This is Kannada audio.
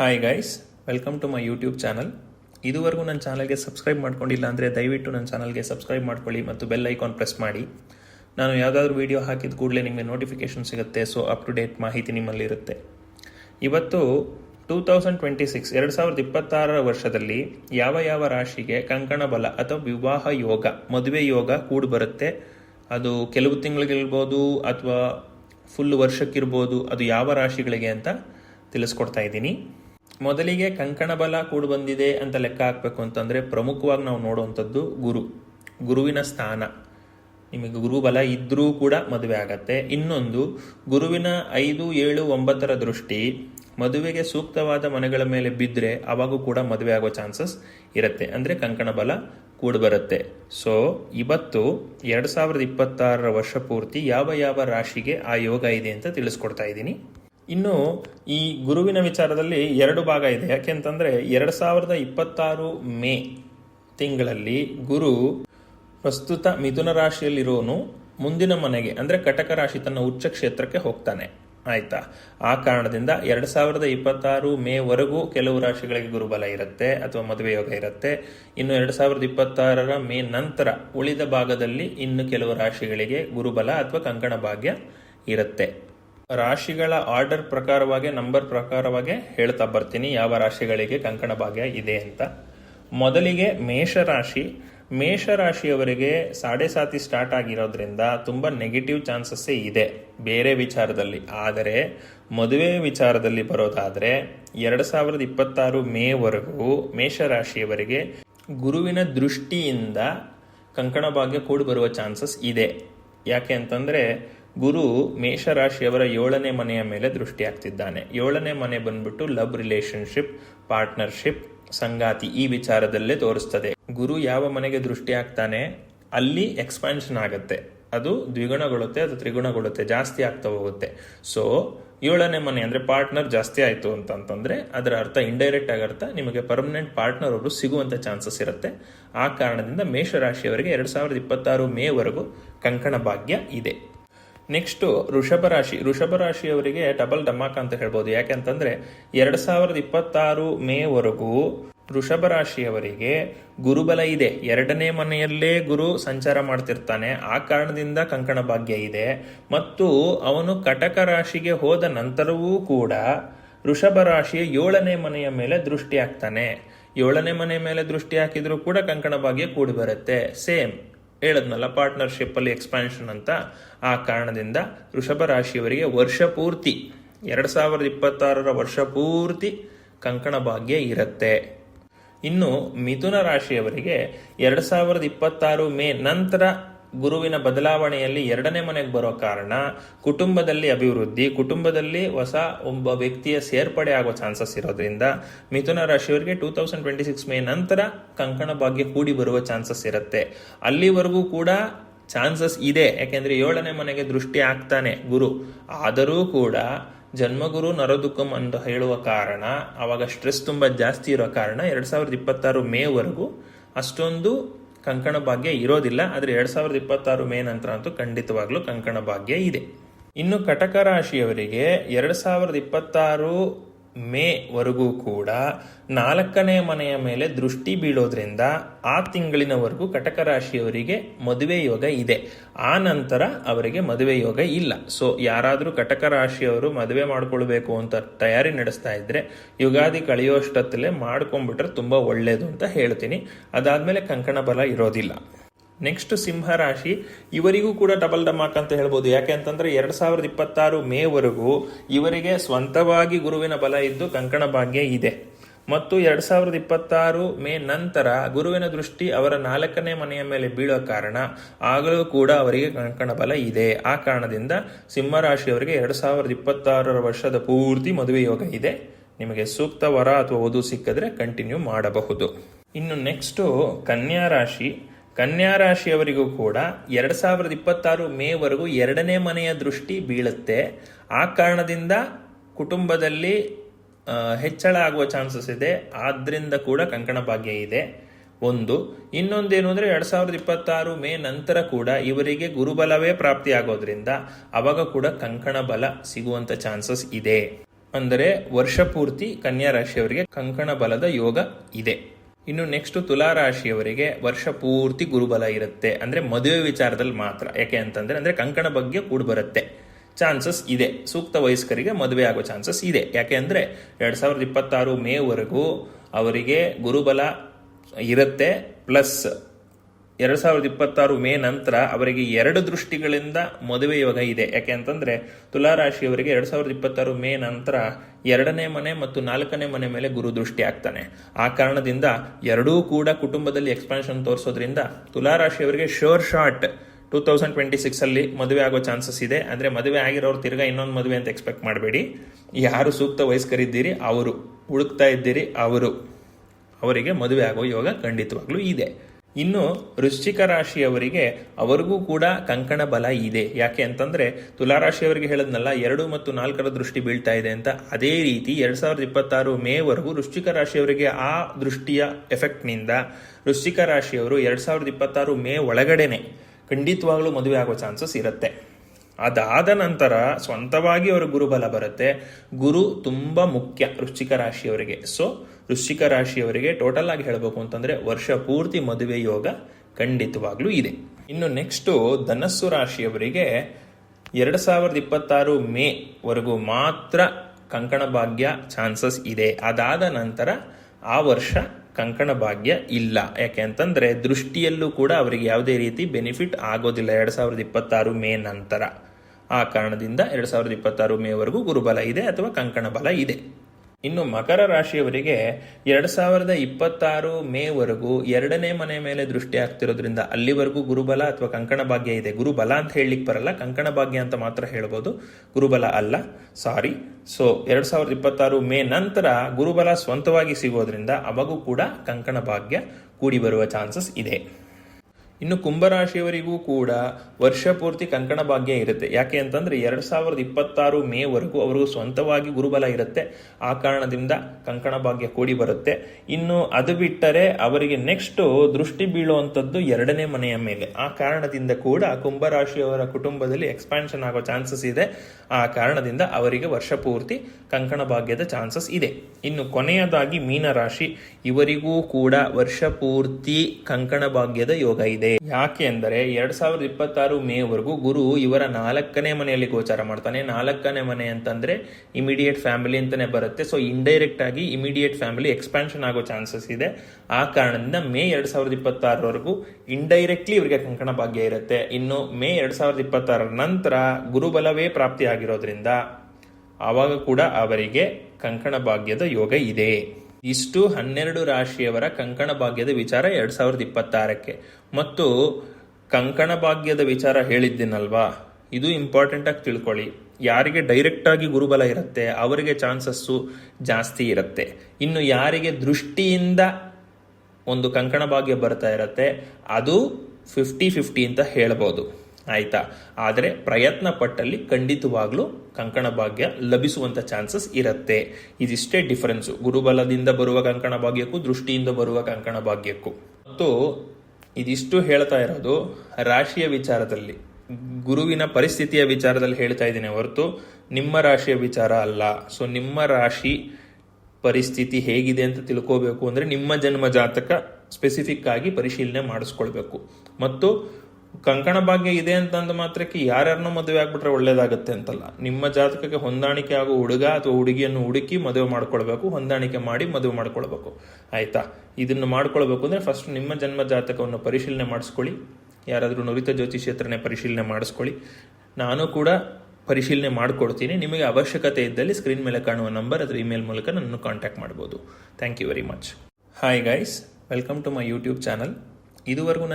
Hi guys welcome to my YouTube channel ಇದುವರೆಗೂ ನನ್ನ ಚಾನಲ್ಗೆ ಸಬ್ಸ್ಕ್ರೈಬ್ ಮಾಡ್ಕೊಂಡಿಲ್ಲ ಅಂದರೆ ದಯವಿಟ್ಟು ನನ್ನ ಚಾನಲ್ಗೆ ಸಬ್ಸ್ಕ್ರೈಬ್ ಮಾಡ್ಕೊಳ್ಳಿ ಮತ್ತು ಬೆಲ್ ಐಕಾನ್ ಪ್ರೆಸ್ ಮಾಡಿ. ನಾನು ಯಾವುದಾದ್ರೂ ವೀಡಿಯೋ ಹಾಕಿದ ಕೂಡಲೇ ನಿಮಗೆ ನೋಟಿಫಿಕೇಶನ್ ಸಿಗುತ್ತೆ ಸೊ ಅಪ್ ಟು ಡೇಟ್ ಮಾಹಿತಿ ನಿಮ್ಮಲ್ಲಿರುತ್ತೆ ಇವತ್ತು ಟೂ ತೌಸಂಡ್ ಟ್ವೆಂಟಿ ಸಿಕ್ಸ್ ಎರಡು ಸಾವಿರದ ಇಪ್ಪತ್ತಾರರ ವರ್ಷದಲ್ಲಿ ಯಾವ ಯಾವ ರಾಶಿಗೆ ಕಂಕಣ ಬಲ ಅಥವಾ ವಿವಾಹ ಯೋಗ, ಮದುವೆ ಯೋಗ ಕೂಡ ಬರುತ್ತೆ? ಅದು ಕೆಲವು ತಿಂಗಳಿಗಿರ್ಬೋದು ಅಥವಾ ಫುಲ್ ವರ್ಷಕ್ಕಿರ್ಬೋದು, ಅದು ಯಾವ ರಾಶಿಗಳಿಗೆ ಅಂತ ತಿಳಿಸ್ಕೊಡ್ತಾ ಇದ್ದೀನಿ. ಮೊದಲಿಗೆ ಕಂಕಣ ಬಲ ಕೂಡ ಬಂದಿದೆ ಅಂತ ಲೆಕ್ಕ ಹಾಕಬೇಕು ಅಂತಂದರೆ ಪ್ರಮುಖವಾಗಿ ನಾವು ನೋಡುವಂಥದ್ದು ಗುರು, ಗುರುವಿನ ಸ್ಥಾನ. ನಿಮಗೆ ಗುರುಬಲ ಇದ್ದರೂ ಕೂಡ ಮದುವೆ ಆಗತ್ತೆ. ಇನ್ನೊಂದು, ಗುರುವಿನ ಐದು, ಏಳು, ಒಂಬತ್ತರ ದೃಷ್ಟಿ, ಮದುವೆಗೆ ಸೂಕ್ತವಾದ ಮನೆಗಳ ಮೇಲೆ ಬಿದ್ದರೆ ಅವಾಗೂ ಕೂಡ ಮದುವೆ ಆಗೋ ಚಾನ್ಸಸ್ ಇರುತ್ತೆ. ಅಂದರೆ ಕಂಕಣ ಬಲ ಕೂಡ ಬರುತ್ತೆ. ಸೊ ಇವತ್ತು ಎರಡು ಸಾವಿರದ ಇಪ್ಪತ್ತಾರರ ವರ್ಷ ಪೂರ್ತಿ ಯಾವ ಯಾವ ರಾಶಿಗೆ ಆ ಯೋಗ ಇದೆ ಅಂತ ತಿಳಿಸ್ಕೊಡ್ತಾ ಇದ್ದೀನಿ. ಇನ್ನು ಈ ಗುರುವಿನ ವಿಚಾರದಲ್ಲಿ ಎರಡು ಭಾಗ ಇದೆ. ಯಾಕೆಂತಂದ್ರೆ ಎರಡು ಸಾವಿರದ ಇಪ್ಪತ್ತಾರು ಮೇ ತಿಂಗಳಲ್ಲಿ ಗುರು ಪ್ರಸ್ತುತ ಮಿಥುನ ರಾಶಿಯಲ್ಲಿರೋನು ಮುಂದಿನ ಮನೆಗೆ, ಅಂದ್ರೆ ಕಟಕ ರಾಶಿ ತನ್ನ ಉಚ್ಚ ಕ್ಷೇತ್ರಕ್ಕೆ ಹೋಗ್ತಾನೆ. ಆಯ್ತಾ? ಆ ಕಾರಣದಿಂದ ಎರಡು ಸಾವಿರದ ಇಪ್ಪತ್ತಾರು ಮೇವರೆಗೂ ಕೆಲವು ರಾಶಿಗಳಿಗೆ ಗುರುಬಲ ಇರುತ್ತೆ, ಅಥವಾ ಮದುವೆ ಯೋಗ ಇರುತ್ತೆ. ಇನ್ನು ಎರಡು ಸಾವಿರದ ಇಪ್ಪತ್ತಾರರ ಮೇ ನಂತರ ಉಳಿದ ಭಾಗದಲ್ಲಿ ಇನ್ನು ಕೆಲವು ರಾಶಿಗಳಿಗೆ ಗುರುಬಲ ಅಥವಾ ಕಂಕಣ ಭಾಗ್ಯ ಇರುತ್ತೆ. ರಾಶಿಗಳ ಆರ್ಡರ್ ಪ್ರಕಾರವಾಗಿ, ನಂಬರ್ ಪ್ರಕಾರವಾಗಿ ಹೇಳ್ತಾ ಬರ್ತೀನಿ. ಯಾವ ರಾಶಿಗಳಿಗೆ ಕಂಕಣ ಭಾಗ್ಯ ಇದೆ ಅಂತ. ಮೊದಲಿಗೆ ಮೇಷರಾಶಿ. ಮೇಷರಾಶಿಯವರಿಗೆ ಸಾಡೆ ಸಾತಿ ಸ್ಟಾರ್ಟ್ ಆಗಿರೋದ್ರಿಂದ ತುಂಬ ನೆಗೆಟಿವ್ ಚಾನ್ಸಸ್ಸೇ ಇದೆ ಬೇರೆ ವಿಚಾರದಲ್ಲಿ. ಆದರೆ ಮದುವೆ ವಿಚಾರದಲ್ಲಿ ಬರೋದಾದರೆ ಎರಡು ಸಾವಿರದ ಇಪ್ಪತ್ತಾರು ಮೇವರೆಗೂ ಮೇಷರಾಶಿಯವರಿಗೆ ಗುರುವಿನ ದೃಷ್ಟಿಯಿಂದ ಕಂಕಣ ಭಾಗ್ಯ ಕೂಡಿ ಬರುವ ಚಾನ್ಸಸ್ ಇದೆ. ಯಾಕೆ ಅಂತಂದರೆ ಗುರು ಮೇಷರಾಶಿಯವರ ಏಳನೇ ಮನೆಯ ಮೇಲೆ ದೃಷ್ಟಿ ಆಗ್ತಿದ್ದಾನೆ ಏಳನೇ ಮನೆ ಬಂದ್ಬಿಟ್ಟು ಲವ್ ರಿಲೇಶನ್ಶಿಪ್ ಪಾರ್ಟ್ನರ್ಶಿಪ್ ಸಂಗಾತಿ ಈ ವಿಚಾರದಲ್ಲೇ ತೋರಿಸ್ತದೆ. ಗುರು ಯಾವ ಮನೆಗೆ ದೃಷ್ಟಿ ಆಗ್ತಾನೆ ಅಲ್ಲಿ ಎಕ್ಸ್ಪಾನ್ಷನ್ ಆಗುತ್ತೆ. ಅದು ದ್ವಿಗುಣಗೊಳ್ಳುತ್ತೆ, ಅದು ತ್ರಿಗುಣಗೊಳ್ಳುತ್ತೆ, ಜಾಸ್ತಿ ಆಗ್ತಾ ಹೋಗುತ್ತೆ. ಸೊ ಏಳನೇ ಮನೆ ಅಂದ್ರೆ ಪಾರ್ಟ್ನರ್ ಜಾಸ್ತಿ ಆಯಿತು ಅಂತಂತಂದ್ರೆ ಅದರ ಅರ್ಥ ಇಂಡೈರೆಕ್ಟ್ ಆಗಿ ಅರ್ಥ ನಿಮಗೆ ಪರ್ಮನೆಂಟ್ ಪಾರ್ಟ್ನರ್ ಅವರು ಸಿಗುವಂತ ಚಾನ್ಸಸ್ ಇರುತ್ತೆ. ಆ ಕಾರಣದಿಂದ ಮೇಷರಾಶಿಯವರಿಗೆ ಎರಡ್ ಸಾವಿರದ ಇಪ್ಪತ್ತಾರು ಮೇವರೆಗೂ ಕಂಕಣ ಭಾಗ್ಯ ಇದೆ. ನೆಕ್ಸ್ಟ್ ಋಷಭ ರಾಶಿ. ಋಷಭ ರಾಶಿಯವರಿಗೆ ಡಬಲ್ ಡಮಾಕ ಅಂತ ಹೇಳ್ಬೋದು. ಯಾಕೆಂತಂದ್ರೆ ಎರಡ್ ಸಾವಿರದ ಇಪ್ಪತ್ತಾರು ಮೇವರೆಗೂ ವೃಷಭ ರಾಶಿಯವರಿಗೆ ಗುರುಬಲ ಇದೆ. ಎರಡನೇ ಮನೆಯಲ್ಲೇ ಗುರು ಸಂಚಾರ ಮಾಡ್ತಿರ್ತಾನೆ. ಆ ಕಾರಣದಿಂದ ಕಂಕಣ ಭಾಗ್ಯ ಇದೆ. ಮತ್ತು ಅವನು ಕಟಕ ರಾಶಿಗೆ ಹೋದ ನಂತರವೂ ಕೂಡ ವೃಷಭ ರಾಶಿಯ ಏಳನೇ ಮನೆಯ ಮೇಲೆ ದೃಷ್ಟಿ ಹಾಕ್ತಾನೆ. ಏಳನೇ ಮನೆಯ ಮೇಲೆ ದೃಷ್ಟಿ ಹಾಕಿದ್ರು ಕೂಡ ಕಂಕಣ ಭಾಗ್ಯ ಕೂಡಿ ಬರುತ್ತೆ. ಸೇಮ್ ಹೇಳದ್ನಲ್ಲ ಪಾರ್ಟ್ನರ್ಶಿಪ್ ಅಲ್ಲಿ ಎಕ್ಸ್ಪಾನ್ಷನ್ ಅಂತ, ಆ ಕಾರಣದಿಂದ ವೃಷಭ ರಾಶಿಯವರಿಗೆ ವರ್ಷ ಪೂರ್ತಿ, ಎರಡು ಸಾವಿರದ ಇಪ್ಪತ್ತಾರರ ವರ್ಷ ಪೂರ್ತಿ ಕಂಕಣ ಭಾಗ್ಯ ಇರುತ್ತೆ. ಇನ್ನು ಮಿಥುನ ರಾಶಿಯವರಿಗೆ ಎರಡು ಸಾವಿರದ ಇಪ್ಪತ್ತಾರು ಮೇ ನಂತರ ಗುರುವಿನ ಬದಲಾವಣೆಯಲ್ಲಿ ಎರಡನೇ ಮನೆಗೆ ಬರೋ ಕಾರಣ ಕುಟುಂಬದಲ್ಲಿ ಅಭಿವೃದ್ಧಿ, ಕುಟುಂಬದಲ್ಲಿ ಹೊಸ ಒಬ್ಬ ವ್ಯಕ್ತಿಯ ಸೇರ್ಪಡೆ ಆಗೋ ಚಾನ್ಸಸ್ ಇರೋದ್ರಿಂದ ಮಿಥುನ ರಾಶಿಯವರಿಗೆ two thousand twenty six May ನಂತರ ಕಂಕಣ ಭಾಗ್ಯ ಕೂಡಿ ಬರುವ ಚಾನ್ಸಸ್ ಇರುತ್ತೆ. ಅಲ್ಲಿವರೆಗೂ ಕೂಡ ಚಾನ್ಸಸ್ ಇದೆ, ಯಾಕೆಂದ್ರೆ ಏಳನೇ ಮನೆಗೆ ದೃಷ್ಟಿ ಆಗ್ತಾನೆ ಗುರು. ಆದರೂ ಕೂಡ ಜನ್ಮಗುರು ನರದುಕಂ ಅಂತ ಹೇಳುವ ಕಾರಣ, ಅವಾಗ ಸ್ಟ್ರೆಸ್ ತುಂಬಾ ಜಾಸ್ತಿ ಇರೋ ಕಾರಣ ಎರಡ್ ಸಾವಿರದ ಇಪ್ಪತ್ತಾರು ಮೇವರೆಗೂ ಅಷ್ಟೊಂದು ಕಂಕಣ ಭಾಗ್ಯ ಇರೋದಿಲ್ಲ, ಆದರೆ ಎರಡು ಸಾವಿರದ ಇಪ್ಪತ್ತಾರು ಮೇ ನಂತರ ಅಂತೂ ಖಂಡಿತವಾಗ್ಲೂ ಕಂಕಣ ಭಾಗ್ಯ ಇದೆ. ಇನ್ನು ಕಟಕ ರಾಶಿಯವರಿಗೆ ಎರಡು ಸಾವಿರದ ಇಪ್ಪತ್ತಾರು ಮೇ ವರೆಗೂ ಕೂಡ ನಾಲ್ಕನೇ ಮನೆಯ ಮೇಲೆ ದೃಷ್ಟಿ ಬೀಳೋದ್ರಿಂದ ಆ ತಿಂಗಳಿನವರೆಗೂ ಕಟಕ ರಾಶಿಯವರಿಗೆ ಮದುವೆ ಯೋಗ ಇದೆ. ಆ ನಂತರ ಅವರಿಗೆ ಮದುವೆ ಯೋಗ ಇಲ್ಲ. ಸೊ ಯಾರಾದರೂ ಕಟಕ ರಾಶಿಯವರು ಮದುವೆ ಮಾಡಿಕೊಳ್ಬೇಕು ಅಂತ ತಯಾರಿ ನಡೆಸ್ತಾ ಇದ್ರೆ ಯುಗಾದಿ ಕಳೆಯೋಷ್ಟತ್ತಲೇ ಮಾಡ್ಕೊಂಡ್ಬಿಟ್ರೆ ತುಂಬಾ ಒಳ್ಳೇದು ಅಂತ ಹೇಳ್ತೀನಿ. ಅದಾದಮೇಲೆ ಕಂಕಣ ಬಲ ಇರೋದಿಲ್ಲ. ನೆಕ್ಸ್ಟ್ ಸಿಂಹ ರಾಶಿ ಇವರಿಗೂ ಕೂಡ ಡಬಲ್ ಡಮಾಕ್ ಅಂತ ಹೇಳ್ಬೋದು. ಯಾಕೆ ಅಂತಂದ್ರೆ ಎರಡ್ ಸಾವಿರದ ಇಪ್ಪತ್ತಾರು ಮೇವರೆಗೂ ಇವರಿಗೆ ಸ್ವಂತವಾಗಿ ಗುರುವಿನ ಬಲ ಇದ್ದು ಕಂಕಣ ಭಾಗ್ಯ ಇದೆ. ಮತ್ತು ಎರಡ್ ಸಾವಿರದ ಇಪ್ಪತ್ತಾರು ಮೇ ನಂತರ ಗುರುವಿನ ದೃಷ್ಟಿ ಅವರ ನಾಲ್ಕನೇ ಮನೆಯ ಮೇಲೆ ಬೀಳೋ ಕಾರಣ ಆಗಲೂ ಕೂಡ ಅವರಿಗೆ ಕಂಕಣ ಬಲ ಇದೆ. ಆ ಕಾರಣದಿಂದ ಸಿಂಹರಾಶಿಯವರಿಗೆ ಎರಡ್ ಸಾವಿರದ ಇಪ್ಪತ್ತಾರರ ವರ್ಷದ ಪೂರ್ತಿ ಮದುವೆ ಯೋಗ ಇದೆ. ನಿಮಗೆ ಸೂಕ್ತ ವರ ಅಥವಾ ವಧು ಸಿಕ್ಕಿದ್ರೆ ಕಂಟಿನ್ಯೂ ಮಾಡಬಹುದು. ಇನ್ನು ನೆಕ್ಸ್ಟು ಕನ್ಯಾ ರಾಶಿ. ಕನ್ಯಾ ರಾಶಿಯವರಿಗೂ ಕೂಡ ಎರಡ್ ಸಾವಿರದ ಇಪ್ಪತ್ತಾರು ಮೇವರೆಗೂ ಎರಡನೇ ಮನೆಯ ದೃಷ್ಟಿ ಬೀಳುತ್ತೆ. ಆ ಕಾರಣದಿಂದ ಕುಟುಂಬದಲ್ಲಿ ಹೆಚ್ಚಳ ಆಗುವ ಚಾನ್ಸಸ್ ಇದೆ. ಆದ್ರಿಂದ ಕೂಡ ಕಂಕಣ ಭಾಗ್ಯ ಇದೆ. ಒಂದು. ಇನ್ನೊಂದೇನು ಅಂದ್ರೆ ಎರಡು ಸಾವಿರದ ಇಪ್ಪತ್ತಾರು ಮೇ ನಂತರ ಕೂಡ ಇವರಿಗೆ ಗುರುಬಲವೇ ಪ್ರಾಪ್ತಿ ಆಗೋದ್ರಿಂದ ಅವಾಗ ಕೂಡ ಕಂಕಣ ಬಲ ಸಿಗುವಂತ ಚಾನ್ಸಸ್ ಇದೆ. ಅಂದರೆ ವರ್ಷ ಪೂರ್ತಿ ಕನ್ಯಾ ರಾಶಿಯವರಿಗೆ ಕಂಕಣ ಬಲದ ಯೋಗ ಇದೆ. ಇನ್ನು ನೆಕ್ಸ್ಟ್ ತುಲಾ ರಾಶಿಯವರಿಗೆ ವರ್ಷ ಪೂರ್ತಿ ಗುರುಬಲ ಇರುತ್ತೆ. ಅಂದ್ರೆ ಮದುವೆ ವಿಚಾರದಲ್ಲಿ ಮಾತ್ರ. ಯಾಕೆ ಅಂತಂದ್ರೆ, ಅಂದ್ರೆ ಕಂಕಣ ಬಗ್ಗೆ ಕೂಡ ಬರುತ್ತೆ. ಚಾನ್ಸಸ್ ಇದೆ. ಸೂಕ್ತ ವಯಸ್ಕರಿಗೆ ಮದುವೆ ಆಗೋ ಚಾನ್ಸಸ್ ಇದೆ. ಯಾಕೆ ಅಂದ್ರೆ, ಎರಡ್ ಸಾವಿರದ ಇಪ್ಪತ್ತಾರು ಮೇವರೆಗೂ ಅವರಿಗೆ ಗುರುಬಲ ಇರುತ್ತೆ ಪ್ಲಸ್ ಎರಡ್ ಸಾವಿರದ ಇಪ್ಪತ್ತಾರು ಮೇ ನಂತರ ಅವರಿಗೆ ಎರಡು ದೃಷ್ಟಿಗಳಿಂದ ಮದುವೆ ಯೋಗ ಇದೆ. ಯಾಕೆ ಅಂತಂದ್ರೆ ತುಲಾ ರಾಶಿಯವರಿಗೆ ಎರಡ್ ಸಾವಿರದ ಇಪ್ಪತ್ತಾರು ಮೇ ನಂತರ ಎರಡನೇ ಮನೆ ಮತ್ತು ನಾಲ್ಕನೇ ಮನೆ ಮೇಲೆ ಗುರು ದೃಷ್ಟಿ ಆಗ್ತಾನೆ. ಆ ಕಾರಣದಿಂದ ಎರಡೂ ಕೂಡ ಕುಟುಂಬದಲ್ಲಿ ಎಕ್ಸ್ಪಾನ್ಷನ್ ತೋರಿಸೋದ್ರಿಂದ ತುಲಾ ರಾಶಿಯವರಿಗೆ sure shot two thousand twenty six ಅಲ್ಲಿ ಮದುವೆ ಆಗೋ ಚಾನ್ಸಸ್ ಇದೆ. ಅಂದ್ರೆ ಮದುವೆ ಆಗಿರೋರು ತಿರ್ಗಾ ಇನ್ನೊಂದು ಮದುವೆ ಅಂತ ಎಕ್ಸ್ಪೆಕ್ಟ್ ಮಾಡಬೇಡಿ. ಯಾರು ಸೂಕ್ತ ವಯಸ್ಕರಿದ್ದೀರಿ ಅವರು ಹುಡುಕ್ತಾ ಇದ್ದೀರಿ, ಅವರು ಅವರಿಗೆ ಮದುವೆ ಆಗೋ ಯೋಗ ಖಂಡಿತವಾಗ್ಲೂ ಇದೆ. ಇನ್ನು ವೃಶ್ಚಿಕ ರಾಶಿಯವರಿಗೆ ಅವರಿಗೂ ಕೂಡ ಕಂಕಣ ಬಲ ಇದೆ. ಯಾಕೆ ಅಂತಂದ್ರೆ ತುಲಾರಾಶಿಯವರಿಗೆ ಹೇಳದ್ನಲ್ಲ, ಎರಡು ಮತ್ತು ನಾಲ್ಕರ ದೃಷ್ಟಿ ಬೀಳ್ತಾ ಇದೆ ಅಂತ. ಅದೇ ರೀತಿ ಎರಡ್ ಸಾವಿರದ ಇಪ್ಪತ್ತಾರು ಮೇವರೆಗೂ ವೃಶ್ಚಿಕ ರಾಶಿಯವರಿಗೆ ಆ ದೃಷ್ಟಿಯ ಎಫೆಕ್ಟ್ನಿಂದ ವೃಶ್ಚಿಕ ರಾಶಿಯವರು ಎರಡ್ ಸಾವಿರದ ಇಪ್ಪತ್ತಾರು ಮೇ ಒಳಗಡೆನೆ ಖಂಡಿತವಾಗ್ಲೂ ಮದುವೆ ಆಗೋ ಚಾನ್ಸಸ್ ಇರುತ್ತೆ. ಅದಾದ ನಂತರ ಸ್ವಂತವಾಗಿ ಅವರ ಗುರುಬಲ ಬರುತ್ತೆ. ಗುರು ತುಂಬಾ ಮುಖ್ಯ ವೃಶ್ಚಿಕ ರಾಶಿಯವರಿಗೆ. ಸೊ ವೃಶ್ಚಿಕ ರಾಶಿಯವರಿಗೆ ಟೋಟಲ್ ಆಗಿ ಹೇಳಬೇಕು ಅಂತಂದ್ರೆ ವರ್ಷ ಪೂರ್ತಿ ಮದುವೆ ಯೋಗ ಖಂಡಿತವಾಗ್ಲೂ ಇದೆ. ಇನ್ನು ನೆಕ್ಸ್ಟ್ ಧನಸ್ಸು ರಾಶಿಯವರಿಗೆ ಎರಡ್ ಸಾವಿರದ ಇಪ್ಪತ್ತಾರು ಮೇ ವರೆಗೂ ಮಾತ್ರ ಕಂಕಣ ಭಾಗ್ಯ ಚಾನ್ಸಸ್ ಇದೆ. ಅದಾದ ನಂತರ ಆ ವರ್ಷ ಕಂಕಣ ಭಾಗ್ಯ ಇಲ್ಲ. ಯಾಕೆ ಅಂತಂದ್ರೆ ದೃಷ್ಟಿಯಲ್ಲೂ ಕೂಡ ಅವರಿಗೆ ಯಾವುದೇ ರೀತಿ ಬೆನಿಫಿಟ್ ಆಗೋದಿಲ್ಲ ಎರಡ್ ಸಾವಿರದ ಇಪ್ಪತ್ತಾರು ಮೇ ನಂತರ. ಆ ಕಾರಣದಿಂದ ಎರಡ್ ಸಾವಿರದ ಇಪ್ಪತ್ತಾರು ಮೇವರೆಗೂ ಗುರುಬಲ ಇದೆ ಅಥವಾ ಕಂಕಣ ಬಲ ಇದೆ. ಇನ್ನು ಮಕರ ರಾಶಿಯವರಿಗೆ ಎರಡ್ ಸಾವಿರದ ಇಪ್ಪತ್ತಾರು ಮೇವರೆಗೂ ಎರಡನೇ ಮನೆ ಮೇಲೆ ದೃಷ್ಟಿ ಆಗ್ತಿರೋದ್ರಿಂದ ಅಲ್ಲಿವರೆಗೂ ಗುರುಬಲ ಅಥವಾ ಕಂಕಣ ಭಾಗ್ಯ ಇದೆ. ಗುರುಬಲ ಅಂತ ಹೇಳಲಿಕ್ಕೆ ಬರಲ್ಲ. ಕಂಕಣ ಭಾಗ್ಯ ಅಂತ ಮಾತ್ರ ಹೇಳ್ಬೋದು. ಗುರುಬಲ ಅಲ್ಲ. ಸಾರಿ ಸೊ ಎರಡ್ ಸಾವಿರದ ಇಪ್ಪತ್ತಾರು ಮೇ ನಂತರ ಗುರುಬಲ ಸ್ವಂತವಾಗಿ ಸಿಗೋದ್ರಿಂದ ಅವಾಗೂ ಕೂಡ ಕಂಕಣ ಭಾಗ್ಯ ಕೂಡಿ ಬರುವ ಚಾನ್ಸಸ್ ಇದೆ. ಇನ್ನು ಕುಂಭರಾಶಿಯವರಿಗೂ ಕೂಡ ವರ್ಷ ಪೂರ್ತಿ ಕಂಕಣ ಭಾಗ್ಯ ಇರುತ್ತೆ. ಯಾಕೆ ಅಂತಂದ್ರೆ ಎರಡ್ ಸಾವಿರದ ಇಪ್ಪತ್ತಾರು ಮೇವರೆಗೂ ಅವರು ಸ್ವಂತವಾಗಿ ಗುರುಬಲ ಇರುತ್ತೆ. ಆ ಕಾರಣದಿಂದ ಕಂಕಣ ಭಾಗ್ಯ ಕೂಡಿ ಬರುತ್ತೆ. ಇನ್ನು ಅದು ಬಿಟ್ಟರೆ ಅವರಿಗೆ ನೆಕ್ಸ್ಟ್ ದೃಷ್ಟಿ ಬೀಳುವಂಥದ್ದು ಎರಡನೇ ಮನೆಯ ಮೇಲೆ. ಆ ಕಾರಣದಿಂದ ಕೂಡ ಕುಂಭರಾಶಿಯವರ ಕುಟುಂಬದಲ್ಲಿ ಎಕ್ಸ್ಪಾನ್ಷನ್ ಆಗೋ ಚಾನ್ಸಸ್ ಇದೆ. ಆ ಕಾರಣದಿಂದ ಅವರಿಗೆ ವರ್ಷ ಪೂರ್ತಿ ಕಂಕಣ ಭಾಗ್ಯದ ಚಾನ್ಸಸ್ ಇದೆ. ಇನ್ನು ಕೊನೆಯದಾಗಿ ಮೀನರಾಶಿ, ಇವರಿಗೂ ಕೂಡ ವರ್ಷ ಪೂರ್ತಿ ಕಂಕಣ ಭಾಗ್ಯದ ಯೋಗ ಇದೆ. ಯಾಕೆ ಅಂದರೆ ಎರಡ್ ಸಾವಿರದ ಇಪ್ಪತ್ತಾರು ಮೇವರೆಗೂ ಗುರು ಇವರ ನಾಲ್ಕನೇ ಮನೆಯಲ್ಲಿ ಗೋಚಾರ ಮಾಡ್ತಾನೆ. ನಾಲ್ಕನೇ ಮನೆ ಅಂತಂದ್ರೆ ಇಮಿಡಿಯೇಟ್ ಫ್ಯಾಮಿಲಿ ಅಂತಾನೆ ಬರುತ್ತೆ. ಸೊ ಇಂಡೈರೆಕ್ಟ್ ಆಗಿ ಇಮಿಡಿಯೇಟ್ ಫ್ಯಾಮಿಲಿ ಎಕ್ಸ್ಪಾನ್ಷನ್ ಆಗೋ ಚಾನ್ಸಸ್ ಇದೆ. ಆ ಕಾರಣದಿಂದ ಮೇ ಎರಡ್ ಸಾವಿರದ ಇಪ್ಪತ್ತಾರವರೆಗೂ ಇಂಡೈರೆಕ್ಟ್ಲಿ ಇವರಿಗೆ ಕಂಕಣ ಭಾಗ್ಯ ಇರುತ್ತೆ. ಇನ್ನು ಮೇ ಎರಡ್ ಸಾವಿರದ ಇಪ್ಪತ್ತಾರರ ನಂತರ ಗುರುಬಲವೇ ಪ್ರಾಪ್ತಿ ಆಗಿರೋದ್ರಿಂದ ಆವಾಗ ಕೂಡ ಅವರಿಗೆ ಕಂಕಣ ಭಾಗ್ಯದ ಯೋಗ ಇದೆ. ಇಷ್ಟು ಹನ್ನೆರಡು ರಾಶಿಯವರ ಕಂಕಣ ಭಾಗ್ಯದ ವಿಚಾರ ಎರಡ್ ಸಾವಿರದ ಇಪ್ಪತ್ತಾರಕ್ಕೆ. ಮತ್ತು ಕಂಕಣ ಭಾಗ್ಯದ ವಿಚಾರ ಹೇಳಿದ್ದೀನಲ್ವಾ? ಇದು ಇಂಪಾರ್ಟೆಂಟ್ ಆಗಿ ತಿಳ್ಕೊಳ್ಳಿ. ಯಾರಿಗೆ ಡೈರೆಕ್ಟ್ ಆಗಿ ಗುರುಬಲ ಇರುತ್ತೆ, ಅವರಿಗೆ ಚಾನ್ಸಸ್ಸು ಜಾಸ್ತಿ ಇರುತ್ತೆ. ಇನ್ನು ಯಾರಿಗೆ ದೃಷ್ಟಿಯಿಂದ ಒಂದು ಕಂಕಣ ಭಾಗ್ಯ ಬರ್ತಾ ಇರತ್ತೆ, ಅದು ಫಿಫ್ಟಿ ಫಿಫ್ಟಿ ಅಂತ ಹೇಳ್ಬೋದು. ಆಯ್ತಾ? ಆದರೆ ಪ್ರಯತ್ನ ಪಟ್ಟಲ್ಲಿ ಖಂಡಿತವಾಗ್ಲೂ ಕಂಕಣ ಭಾಗ್ಯ ಲಭಿಸುವಂತ ಚಾನ್ಸಸ್ ಇರುತ್ತೆ. ಇದಿಷ್ಟೇ ಡಿಫರೆನ್ಸ್. ಗುರುಬಲದಿಂದ ಬರುವ ಕಂಕಣ ಭಾಗ್ಯಕ್ಕೂ, ದೃಷ್ಟಿಯಿಂದ ಬರುವ ಕಂಕಣ ಭಾಗ್ಯಕ್ಕೂ. ಮತ್ತು ಇದಿಷ್ಟು ಹೇಳ್ತಾ ಇರೋದು ರಾಶಿಯ ವಿಚಾರದಲ್ಲಿ. ಗುರುವಿನ ಪರಿಸ್ಥಿತಿಯ ವಿಚಾರದಲ್ಲಿ ಹೇಳ್ತಾ ಇದ್ದೀನಿ ಹೊರತು ನಿಮ್ಮ ರಾಶಿಯ ವಿಚಾರ ಅಲ್ಲ. ಸೊ ನಿಮ್ಮ ರಾಶಿ ಪರಿಸ್ಥಿತಿ ಹೇಗಿದೆ ಅಂತ ತಿಳ್ಕೋಬೇಕು ಅಂದ್ರೆ ನಿಮ್ಮ ಜನ್ಮ ಜಾತಕ ಸ್ಪೆಸಿಫಿಕ್ ಆಗಿ ಪರಿಶೀಲನೆ ಮಾಡಿಸ್ಕೊಳ್ಬೇಕು. ಮತ್ತು ಕಂಕಣ ಭಾಗ್ಯ ಇದೆ ಅಂತಂದ ಮಾತ್ರಕ್ಕೆ ಯಾರ್ಯಾರನ್ನೋ ಮದುವೆ ಆಗ್ಬಿಟ್ರೆ ಒಳ್ಳೇದಾಗುತ್ತೆ ಅಂತಲ್ಲ. ನಿಮ್ಮ ಜಾತಕಕ್ಕೆ ಹೊಂದಾಣಿಕೆ ಆಗೋ ಹುಡುಗ ಅಥವಾ ಹುಡುಗಿಯನ್ನು ಹುಡುಕಿ ಮದುವೆ ಮಾಡ್ಕೊಳ್ಬೇಕು, ಹೊಂದಾಣಿಕೆ ಮಾಡಿ ಮದುವೆ ಮಾಡ್ಕೊಳ್ಬೇಕು. ಆಯ್ತಾ? ಇದನ್ನು ಮಾಡ್ಕೊಳ್ಬೇಕು ಅಂದ್ರೆ ಫಸ್ಟ್ ನಿಮ್ಮ ಜನ್ಮ ಜಾತಕವನ್ನು ಪರಿಶೀಲನೆ ಮಾಡಿಸ್ಕೊಳ್ಳಿ. ಯಾರಾದರೂ ನುರಿತ ಜ್ಯೋತಿಷ್ಯತ್ರನೇ ಪರಿಶೀಲನೆ ಮಾಡಿಸ್ಕೊಳ್ಳಿ. ನಾನು ಕೂಡ ಪರಿಶೀಲನೆ ಮಾಡ್ಕೊಡ್ತೀನಿ. ನಿಮಗೆ ಅವಶ್ಯಕತೆ ಇದ್ದಲ್ಲಿ ಸ್ಕ್ರೀನ್ ಮೇಲೆ ಕಾಣುವ ನಂಬರ್ ಅಥವಾ ಇಮೇಲ್ ಮೂಲಕ ನನ್ನನ್ನು ಕಾಂಟ್ಯಾಕ್ಟ್ ಮಾಡ್ಬೋದು. Thank you very much hi guys welcome to my YouTube channel ಇದುವರೆಗೂ